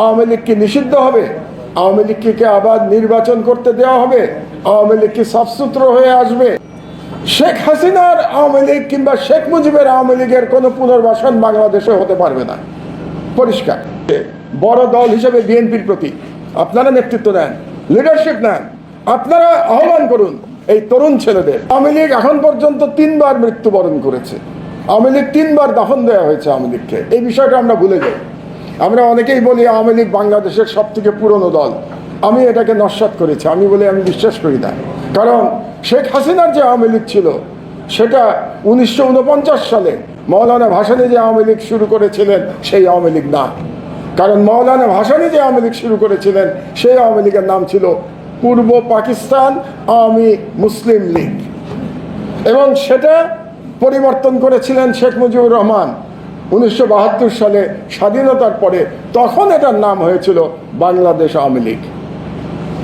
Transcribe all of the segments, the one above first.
আওয়ামী লীগ কি নিষিদ্ধ হবে, আওয়ামী লীগকে আবার নির্বাচন করতে দেওয়া হবে, আওয়ামী লীগ কি সাফসুত্র হয়ে আসবে? শেখ হাসিনার আওয়ামী লীগ কিংবা শেখ মুজিবের আওয়ামী লীগের কোনো পুনর্বাসন বাংলাদেশে হতে পারবে না। পরিষ্কার। বড় দল হিসেবে বিএনপির প্রতি আপনারা নেতৃত্ব দেন লিডারশিপ নেন। আপনারা আহ্বান করুন, এই তরুণ ছেলেদের। আওয়ামী লীগ এখন পর্যন্ত তিনবার মৃত্যুবরণ করেছে। আওয়ামী লীগ তিনবার দাফন দেওয়া হয়েছে আওয়ামী লীগকে। এই বিষয়টা আমরা ভুলে যাই। আমরা অনেকেই বলি আওয়ামী লীগ বাংলাদেশের সব থেকে পুরনো দল। আমি এটাকে নস্বাত করেছি, আমি বলে আমি বিশ্বাস করি না। কারণ শেখ হাসিনার যে আওয়ামী লীগ ছিল, সেটা উনিশশো উনপঞ্চাশ সালে মৌলানা ভাসানী যে আওয়ামী লীগ শুরু করেছিলেন, সেই আওয়ামী লীগ না। কারণ মৌলানা ভাসানী যে আওয়ামী লীগ শুরু করেছিলেন, সেই আওয়ামী লীগের নাম ছিল পূর্ব পাকিস্তান আওয়ামী মুসলিম লীগ। এবং সেটা পরিবর্তন করেছিলেন শেখ মুজিবুর রহমান। উনিশশো বাহাত্তর সালে স্বাধীনতার পরে তখন এটার নাম হয়েছিল বাংলাদেশ আওয়ামী লীগ।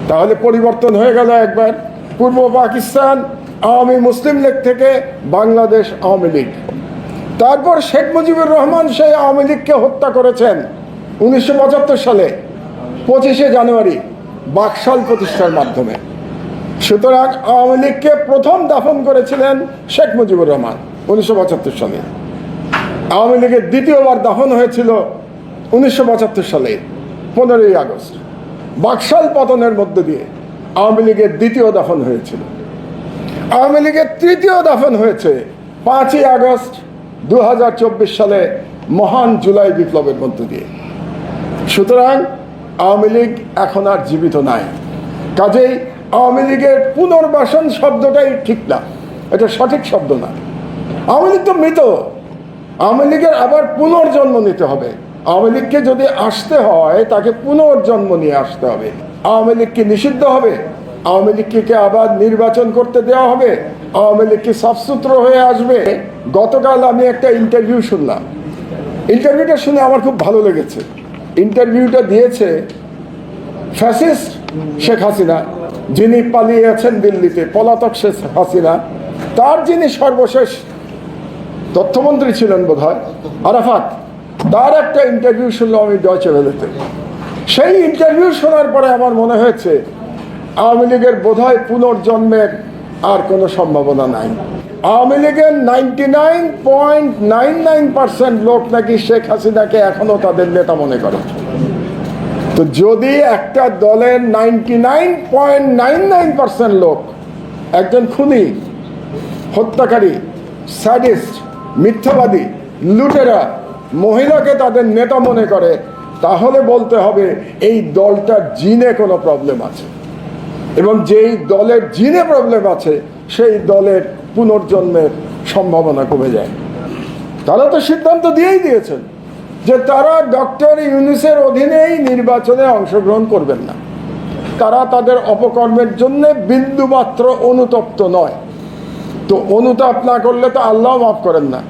তাহলে পরিবর্তন হয়ে গেল একবার। পূর্ব পাকিস্তান আওয়ামী মুসলিম লীগ থেকে বাংলাদেশ আওয়ামী লীগ। তারপর শেখ মুজিবুর রহমান সেই আওয়ামী লীগকে হত্যা করেছেন উনিশশো পঁচাত্তর সালে, পঁচিশে জানুয়ারি, বাকশাল প্রতিষ্ঠার মাধ্যমে। সুতরাং আওয়ামী লীগকে প্রথম দাফন করেছিলেন শেখ মুজিবুর রহমান উনিশশো পঁচাত্তর সালে। আওয়ামী লীগের দ্বিতীয়বার দাফন হয়েছিল উনিশশো পঁচাত্তর সালে, পনেরোই আগস্ট। বাকশাল পতনের মধ্য দিয়ে আওয়ামী লীগের দ্বিতীয় দাফন হয়েছিল। আওয়ামী লীগের তৃতীয় দাফন হয়েছে পাঁচই আগস্ট দু হাজার চব্বিশ সালে মহান জুলাই বিপ্লবের মধ্য দিয়ে। সুতরাং আওয়ামী লীগ এখন আর জীবিত নাই। কাজেই আওয়ামী লীগের পুনর্বাসন শব্দটাই ঠিক না। এটা সঠিক শব্দ না। আওয়ামী লীগ তো মৃত। আওয়ামী লীগের আবার পুনর্জন্ম নিতে হবে। আওয়ামী লীগকে যদি আসতে হয়, তাকে পুনর্জন্ম নিয়ে আসতে হবে। আওয়ামী লীগ কি নিষিদ্ধ হবে? আওয়ামী লীগকে আবার নির্বাচন করতে দেওয়া হবে? আওয়ামী লীগ কি সাফসুত্র হয়ে আসবে? গতকাল আমি একটা ইন্টারভিউ শুনলাম। ইন্টারভিউটা শুনে আমার খুব ভালো লেগেছে। ইন্টারভিউটা দিয়েছে ফ্যাসিস্ট শেখ হাসিনা, যিনি পালিয়ে আছেন দিল্লিতে, পলাতক শেখ হাসিনা। তার যিনি সর্বশেষ তথ্যমন্ত্রী ছিলেন বোধ হয় আরাফাত। তার একটা ইন্টারভিউ শুনলাম আমি ডয়চে ভেলেতে সেই ইন্টারভিউ শোনার পরে আমার মনে হয়েছে, আওয়ামী লীগের বোধহয় পুনর্জন্মের আর কোনো সম্ভাবনা নাই। আওয়ামী লীগের ninety nine point nine nine percent লোক নাকি শেখ হাসিনাকে এখনও তাদের নেতা মনে করে। তো যদি একটা দলের ninety nine point nine nine percent লোক, একজন খুনি, হত্যাকারী স্যাডিস্ট মিথ্যাবাদী লুটেরা মহিলাকে তাদের নেতা মনে করে, তাহলে বলতে হবে এই দলটার জিনে কোনো প্রবলেম আছে। এবং যেই দলের জিনে প্রবলেম আছে, সেই দলের পুনর্জন্মের সম্ভাবনা কমে যায়। তারা তো সিদ্ধান্ত দিয়েই দিয়েছেন যে তারা ডক্টর ইউনিসের অধীনেই নির্বাচনে অংশগ্রহণ করবেন না। তারা তাদের অপকর্মের জন্য বিন্দুমাত্র অনুতপ্ত নয়। তো অনুতাপ না করলে তো আল্লাহ মাফ করেন না।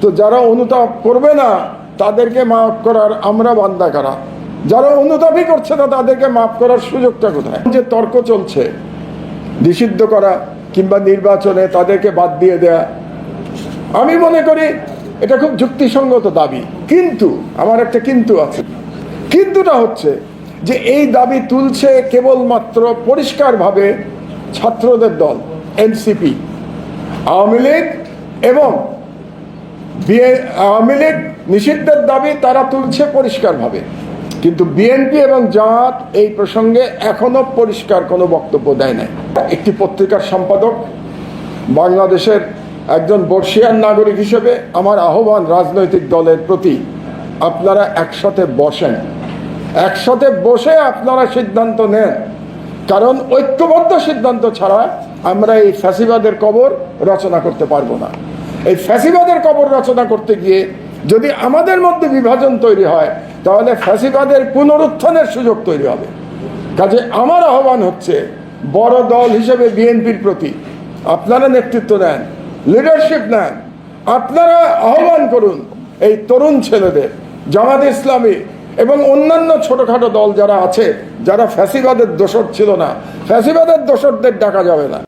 তো যারা অনুতাপ করবে না, তাদেরকে মাফ করার আমরা বান্দা করা? যারা অনুতাপই করছে না, তাদেরকে মাফ করার সুযোগটা কোথায়? যে তর্ক চলছে, নিষিদ্ধ করা কিংবা নির্বাচনে তাদেরকে বাদ দিয়ে দেয়া। আমি মনে করি এটা খুব যুক্তিসঙ্গত দাবি। কিন্তু, আমার একটা কিন্তু আছে। কিন্তুটা হচ্ছে যে এই দাবি তুলছে কেবলমাত্র পরিষ্কারভাবে ছাত্রদের দল, এনসিপি। আওয়ামী লীগ এবং আওয়ামী লীগ নিষিদ্ধের দাবি তারা তুলছে পরিষ্কারভাবে। কিন্তু বিএনপি এবং জামাত এই প্রসঙ্গে এখনও পরিষ্কার কোনো বক্তব্য দেয় নাই। একটি পত্রিকার সম্পাদক বাংলাদেশের একজন বর্ষিয়ান নাগরিক হিসেবে আমার আহ্বান রাজনৈতিক দলের প্রতি, আপনারা একসাথে বসেন। একসাথে বসে আপনারা সিদ্ধান্ত নেন। কারণ ঐক্যবদ্ধ সিদ্ধান্ত ছাড়া আমরা এই ফ্যাসিবাদের কবর রচনা করতে পারব না। এই ফ্যাসিবাদের কবর রচনা করতে গিয়ে যদি আমাদের মধ্যে বিভাজন তৈরি হয়, তাহলে ফ্যাসিবাদের পুনরুত্থানের সুযোগ তৈরি হবে। কাজে আমার আহ্বান হচ্ছে, বড় দল হিসেবে বিএনপির প্রতি আপনারা নেতৃত্ব নেন লিডারশিপ নেন, আপনারা আহ্বান করুন এই তরুণ ছেলেদের, জামাত ইসলামী এবং অন্যান্য ছোটখাটো দল যারা আছে, যারা ফ্যাসিবাদের দোষর ছিল না ফ্যাসিবাদের দোষরদের ডাকা যাবে না।